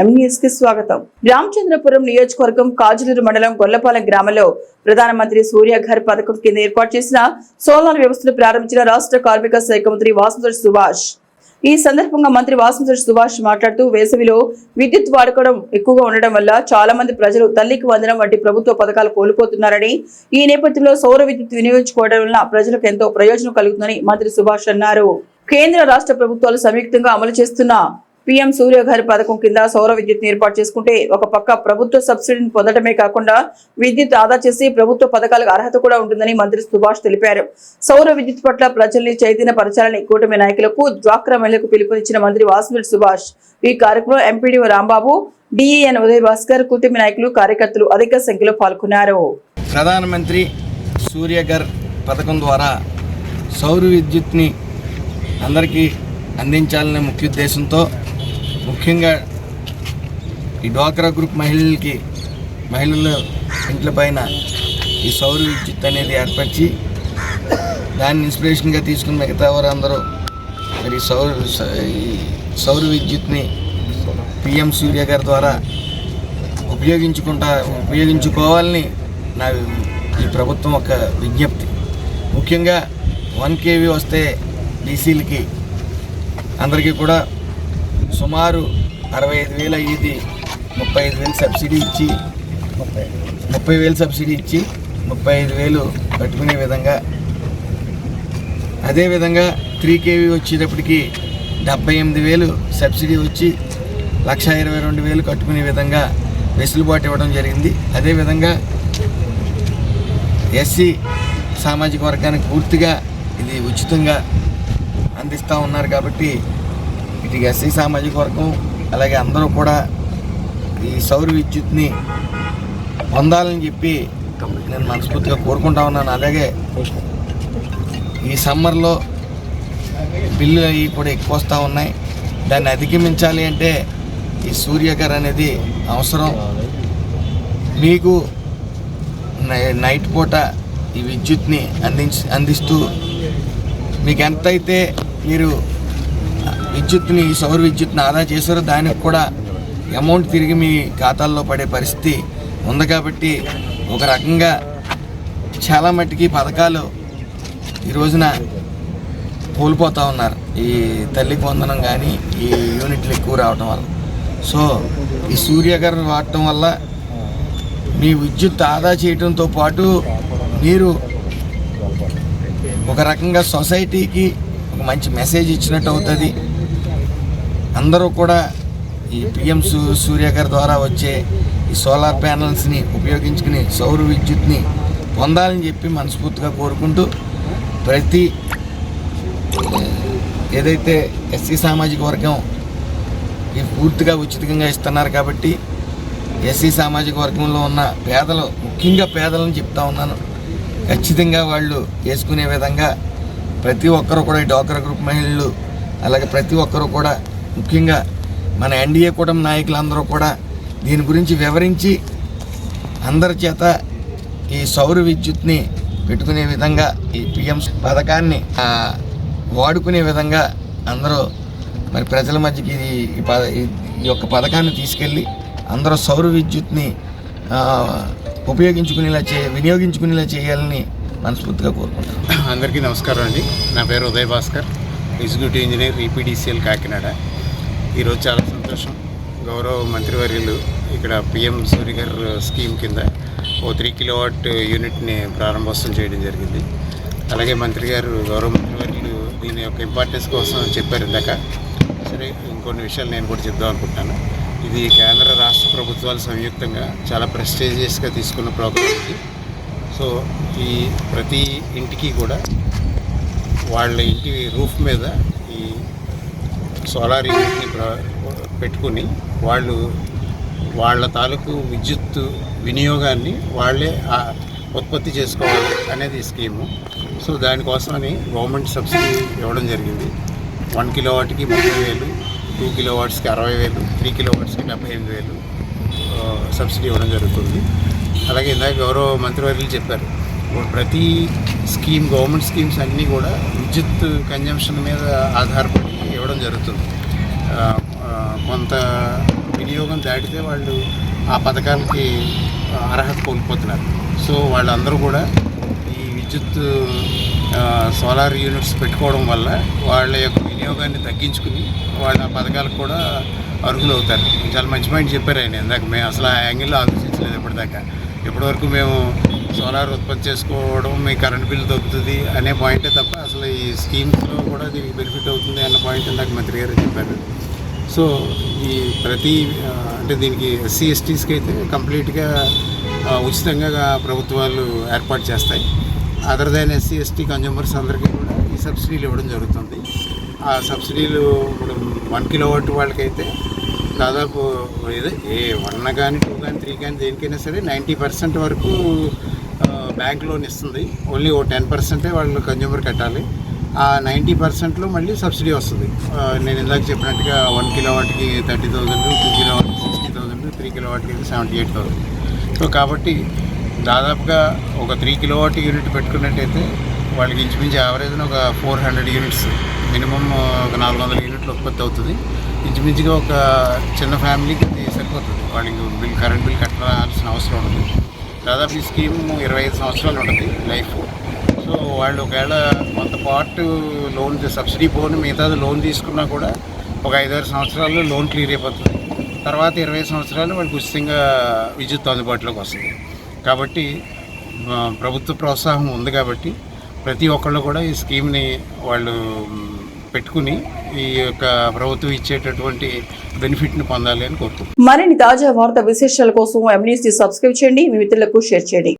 M News స్వాగతం. రామచంద్రపురం నియోజకవర్గం కాజులూరు మండలం గొల్లపాలెం గ్రామంలో ప్రధానమంత్రి సూర్యఘర్ పథకం కింద ఏర్పాటు చేసిన సోలార్ వ్యవస్థను ప్రారంభించిన రాష్ట్ర కార్మిక శాఖ మంత్రి వాసుదేవ్ సుభాష్. ఈ సందర్భంగా మంత్రి వాసుదేవ్ సుభాష్ మాట్లాడుతూ వేసవిలో విద్యుత్ వాడకం ఎక్కువగా ఉండడం వల్ల చాలా మంది ప్రజలు తల్లికి వందనం వంటి ప్రభుత్వ పథకాలు కోల్పోతున్నారని ఈ నేపథ్యంలో సౌర విద్యుత్ వినియోగించుకోవడం వల్ల ప్రజలకు ఎంతో ప్రయోజనం కలుగుతుందని మంత్రి సుభాష్ అన్నారు. కేంద్ర రాష్ట్ర ప్రభుత్వాలు సంయుక్తంగా అమలు చేస్తున్న పీఎం సూర్యఘర్ పథకం కింద సౌర విద్యుత్ ఏర్పాటు చేసుకుంటే ఒక పక్క ప్రభుత్వ సబ్సిడీని పొందడమే కాకుండా విద్యుత్ ఆదా చేసి ప్రభుత్వ పథకాలకు అర్హత కూడా ఉంటుందని మంత్రి సుభాష్ తెలిపారు. సౌర విద్యుత్ పట్ల ప్రజల్ని చైతన్యపరచాలని కూటమి నాయకులకు డ్వాక్రా మహిళలకు పిలుపునిచ్చిన మంత్రి వాసుదేవ్ సుభాష్. ఈ కార్యక్రమంలో ఎంపీడీ రాంబాబు డిఈఎన్ ఉదయ్ భాస్కర్ కూటమి నాయకులు కార్యకర్తలు అధిక సంఖ్యలో పాల్గొన్నారు. ప్రధానమంత్రి సూర్యఘర్ పథకం ద్వారా సౌర విద్యుత్ని అందరికీ అందించాలనే ముఖ్య ఉద్దేశంతో ముఖ్యంగా ఈ డ్వాక్రా గ్రూప్ మహిళలకి మహిళల ఇంట్ల పైన ఈ సౌర విద్యుత్ అనేది ఏర్పరిచి దాన్ని ఇన్స్పిరేషన్గా తీసుకున్న మిగతా వారందరూ మరి సౌర ఈ సౌర విద్యుత్ని పిఎం సూర్య గారి ద్వారా ఉపయోగించుకుంటా ఉపయోగించుకోవాలని నా ఈ ప్రభుత్వం ఒక విజ్ఞప్తి. ముఖ్యంగా వన్ కేవీ వస్తే డీసీలకి అందరికీ కూడా సుమారు అరవై ఐదు వేలు అయ్యేది ముప్పై ఐదు వేలు సబ్సిడీ ఇచ్చి ముప్పై ముప్పై వేలు సబ్సిడీ ఇచ్చి ముప్పై ఐదు వేలు కట్టుకునే విధంగా అదేవిధంగా త్రీ కేవీ వచ్చేటప్పటికి డెబ్బై ఎనిమిది వేలు సబ్సిడీ వచ్చి లక్ష ఇరవై రెండు వేలు కట్టుకునే విధంగా వెసులుబాటు ఇవ్వడం జరిగింది. అదేవిధంగా ఎస్సీ సామాజిక వర్గానికి పూర్తిగా ఇది ఉచితంగా అందిస్తూ ఉన్నారు కాబట్టి ఇటు ఎస్సీ సామాజిక వర్గం అలాగే అందరూ కూడా ఈ సౌర విద్యుత్ని పొందాలని చెప్పి నేను మనస్ఫూర్తిగా కోరుకుంటా ఉన్నాను. అలాగే ఈ సమ్మర్లో బిల్లులు అవి కూడా ఎక్కువ వస్తూ ఉన్నాయి. దాన్ని అధిగమించాలి అంటే ఈ సూర్యకర్ అనేది అవసరం. మీకు నై- నైట్ పూట ఈ విద్యుత్ని అందించి అందిస్తూ మీకు ఎంతైతే మీరు విద్యుత్ని సౌర విద్యుత్ని ఆదా చేశారో దానికి కూడా అమౌంట్ తిరిగి మీ ఖాతాల్లో పడే పరిస్థితి ఉంది కాబట్టి ఒక రకంగా చాలా మట్టుకి పథకాలు ఈ రోజున కోల్పోతూ ఉన్నారు. ఈ తల్లి పొందడం కానీ ఈ యూనిట్లు ఎక్కువ రావటం వల్ల. సో ఈ సూర్యగారు వాడటం వల్ల మీ విద్యుత్ ఆదా చేయడంతో పాటు మీరు ఒక రకంగా సొసైటీకి ఒక మంచి మెసేజ్ ఇచ్చినట్టు అవుతుంది. అందరూ కూడా ఈ పిఎం సూ సూర్య గారి ద్వారా వచ్చే ఈ సోలార్ ప్యానల్స్ని ఉపయోగించుకుని సౌర విద్యుత్ని పొందాలని చెప్పి మనస్ఫూర్తిగా కోరుకుంటూ ప్రతి ఏదైతే ఎస్సీ సామాజిక వర్గం ఈ పూర్తిగా ఉచితంగా ఇస్తున్నారు కాబట్టి ఎస్సీ సామాజిక వర్గంలో ఉన్న పేదలు ముఖ్యంగా పేదలను చెప్తా ఉన్నాను. ఖచ్చితంగా వాళ్ళు వేసుకునే విధంగా ప్రతి ఒక్కరు కూడా ఈ డోక్రా గ్రూప్ మహిళలు అలాగే ప్రతి ఒక్కరు కూడా ముఖ్యంగా మన ఎన్డీఏ కూటమి నాయకులందరూ కూడా దీని గురించి వివరించి అందరి చేత ఈ సౌర విద్యుత్ని పెట్టుకునే విధంగా ఈ పిఎం పథకాన్ని వాడుకునే విధంగా అందరూ మరి ప్రజల మధ్యకి ఇది ఈ పద ఈ- యొక్క పథకాన్ని తీసుకెళ్ళి అందరూ సౌర విద్యుత్ని ఉపయోగించుకునేలా చే వినియోగించుకునేలా చేయాలని మనస్ఫూర్తిగా కోరుకుంటున్నాను. అందరికీ నమస్కారం అండి. నా పేరు Uday Bhaskar executive engineer EPDCL Kakinada. ఈరోజు చాలా సంతోషం. గౌరవ మంత్రివర్యులు ఇక్కడ పిఎం సూర్యగర్ స్కీమ్ కింద ఓ త్రీ కిలోవాట్ యూనిట్ని ప్రారంభోత్సవం చేయడం జరిగింది. అలాగే మంత్రి గారు గౌరవ మంత్రివర్యులు దీని యొక్క ఇంపార్టెన్స్ కోసం చెప్పారు ఇందాక. సరే ఇంకొన్ని విషయాలు నేను కూడా చెప్దాం అనుకుంటున్నాను. ఇది కేంద్ర రాష్ట్ర ప్రభుత్వాలు సంయుక్తంగా చాలా ప్రెస్టీజియస్గా తీసుకున్న ప్రోగ్రామ్ ఇది. సో ఈ ప్రతి ఇంటికి కూడా వాళ్ళ ఇంటి రూఫ్ మీద సోలార్ యూనిట్ని పెట్టుకుని వాళ్ళు వాళ్ళ తాలూకు విద్యుత్ వినియోగాన్ని వాళ్ళే ఉత్పత్తి చేసుకోవాలి అనేది ఈ స్కీము. సో దానికోసమని గవర్నమెంట్ సబ్సిడీ ఇవ్వడం జరిగింది. వన్ కిలో వాటికి ముప్పై వేలు టూ కిలో వాట్స్కి అరవై వేలు త్రీ కిలో వాట్స్కి డెబ్బై ఎనిమిది వేలు సబ్సిడీ ఇవ్వడం జరుగుతుంది. అలాగే ఇందాక గౌరవ మంత్రివర్యులు చెప్పారు ప్రతి స్కీమ్ గవర్నమెంట్ స్కీమ్స్ అన్నీ కూడా విద్యుత్ కన్జంప్షన్ మీద ఆధారపడి ఇవ్వడం జరుగుతుంది. కొంత వినియోగం దాటితే వాళ్ళు ఆ పథకాలకి అర్హత కోల్పోతున్నారు. సో వాళ్ళందరూ కూడా ఈ విద్యుత్ సోలార్ యూనిట్స్ పెట్టుకోవడం వల్ల వాళ్ళ యొక్క వినియోగాన్ని తగ్గించుకుని వాళ్ళ పథకాలకు కూడా అర్హులు అవుతారు చాలా మంచి పాయింట్ చెప్పారు ఆయన ఇందాక. మేము అసలు ఆ యాంగిల్లో ఆలోచించలేదు ఇప్పటిదాకా. ఇప్పటివరకు మేము సోలార్ ఉత్పత్తి చేసుకోవడం మీ కరెంట్ బిల్ తగ్గుతుంది అనే పాయింటే తప్ప అసలు ఈ స్కీమ్స్లో కూడా దీనికి బెనిఫిట్ అవుతుంది అన్న పాయింట్ ఇందాక మంత్రి గారు చెప్పారు. సో ఈ ప్రతి అంటే దీనికి ఎస్సీ ఎస్టీస్కి అయితే కంప్లీట్గా ఉచితంగా ప్రభుత్వాలు ఏర్పాటు చేస్తాయి. Other than SC ST consumers అందరికీ కూడా ఈ సబ్సిడీలు ఇవ్వడం జరుగుతుంది. ఆ సబ్సిడీలు ఇప్పుడు వన్ కిలో వాట్ వాళ్ళకైతే దాదాపు ఏదో ఏ వన్ కానీ టూ కానీ త్రీ కానీ దేనికైనా సరే నైంటీ పర్సెంట్ వరకు బ్యాంక్ లోన్ ఇస్తుంది. ఓన్లీ ఓ టెన్ పర్సెంటే వాళ్ళు కన్జ్యూమర్ కట్టాలి. ఆ నైంటీ పర్సెంట్లో మళ్ళీ సబ్సిడీ వస్తుంది. నేను ఇందాక చెప్పినట్టుగా one kilo thirty thousand two kilo వాట్కి sixty thousand three kilo seventy eight thousand. So కాబట్టి దాదాపుగా ఒక త్రీ కిలో వాట్ యూనిట్ పెట్టుకున్నట్టయితే వాళ్ళకి ఇంచుమించు యావరేజ్న ఒక ఫోర్ హండ్రెడ్ యూనిట్స్ మినిమం ఒక నాలుగు వందల యూనిట్లు ఉత్పత్తి అవుతుంది. ఇంచుమించుగా ఒక చిన్న ఫ్యామిలీకి అది సరిపోతుంది. వాళ్ళకి బిల్ కరెంట్ బిల్ కట్టాల్సిన అవసరం ఉండదు. దాదాపు ఈ స్కీమ్ ఇరవై ఐదు సంవత్సరాలు ఉంటుంది లైఫ్. సో వాళ్ళు ఒకవేళ కొంత పార్ట్ లోన్ సబ్సిడీ పోను మిగతాది లోన్ తీసుకున్నా కూడా ఒక ఐదారు సంవత్సరాల్లో లోన్ క్లియర్ అయిపోతుంది. తర్వాత ఇరవై సంవత్సరాలు వాళ్ళకి ఉచితంగా విద్యుత్ అందుబాటులోకి వస్తుంది. కాబట్టి ప్రభుత్వ ప్రోత్సాహం ఉంది కాబట్టి ప్రతి ఒక్కళ్ళు కూడా ఈ స్కీమ్ని వాళ్ళు పెట్టుకుని ఈ యొక్క ప్రభుత్వం ఇచ్చేటటువంటి బెనిఫిట్ని పొందాలి అని కోరుకుంటున్నాను మరిన్ని తాజా వార్త విశేషాల కోసం ఎంన్యూస్ సబ్స్క్రైబ్ చేయండి. మీ మిత్రులకు షేర్ చేయండి.